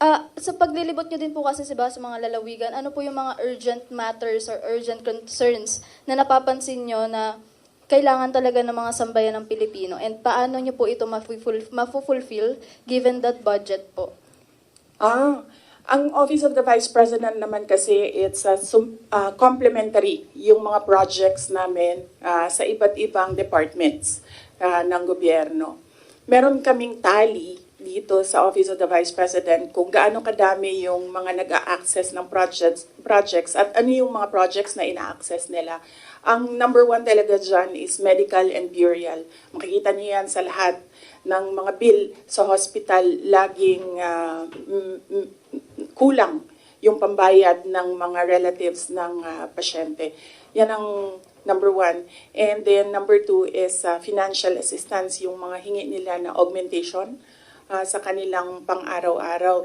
Ah, sa paglilibot nyo din po kasi diba, sa mga lalawigan, ano po yung mga urgent matters or urgent concerns na napapansin nyo na kailangan talaga ng mga sambayan ng Pilipino? And paano nyo po ito mafu-ful- mafu-fulfill given that budget po? Ah, ang Office of the Vice President naman kasi it's a sum, ah, complementary yung mga projects namin ah, sa iba't ibang departments ah, ng gobyerno. Meron kaming tally dito sa Office of the Vice President kung gaano kadami yung mga nag-a-access ng projects, projects at ano yung mga projects na ina-access nila. Ang number one talaga dyan is medical and burial. Makikita niyo yan sa lahat ng mga bill sa hospital laging mm, kulang yung pambayad ng mga relatives ng ah, pasyente. Yan ang number one. And then number two is ah, financial assistance, yung mga hingi nila na augmentation ah, sa kanilang pang-araw-araw.